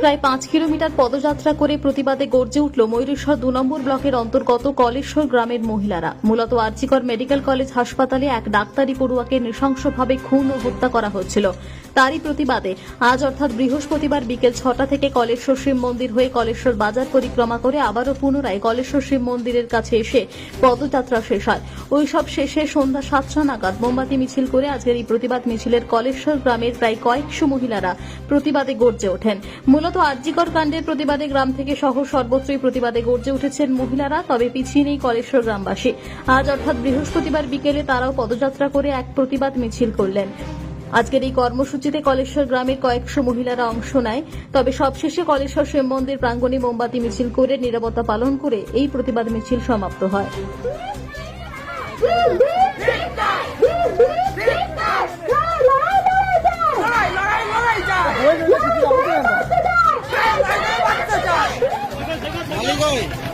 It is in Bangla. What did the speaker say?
প্রায় পাঁচ কিলোমিটার পদযাত্রা করে প্রতিবাদে গর্জে উঠল ময়ূরেশ্বর দু নম্বর ব্লকের অন্তর্গত কলেশ্বর গ্রামের মহিলারা। মূলত আর্জিকর মেডিকেল কলেজ হাসপাতালে এক ডাক্তারি পড়ুয়াকে নৃশংসভাবে খুন ও হত্যা করা হচ্ছিল। তারই প্রতিবাদে আজ অর্থাৎ বৃহস্পতিবার বিকেল ছটা থেকে কলেশ্বর শিব মন্দির হয়ে কলেশ্বর বাজার পরিক্রমা করে আবারও পুনরায় কলেশ্বর শিব মন্দিরের কাছে এসে পদযাত্রা শেষ হয়। ওই সব শেষে সন্ধ্যা সাতটা নাগাদ মোমবাতি মিছিল করে আজকের এই প্রতিবাদ মিছিলের কলেশ্বর গ্রামের প্রায় কয়েকশো মহিলারা প্রতিবাদে গর্জে ওঠেন। মূলত আর্জিকর কাণ্ডের প্রতিবাদে গ্রাম থেকে সহ সর্বত্রই প্রতিবাদে গর্জে উঠেছেন মহিলারা, তবে পিছিয়ে নেই কলেশ্বর গ্রামবাসী। আজ অর্থাৎ বৃহস্পতিবার বিকেলে তারাও পদযাত্রা করে এক প্রতিবাদ মিছিল করলেন। আজকের এই কর্মসূচিতে কলেশ্বর গ্রামের কয়েকশো মহিলারা অংশ নেয়, তবে সবশেষে কলেশ্বর শিব মন্দির প্রাঙ্গণে মোমবাতি মিছিল করে নিরাপত্তা পালন করে এই প্রতিবাদ মিছিল সমাপ্ত হয়। room.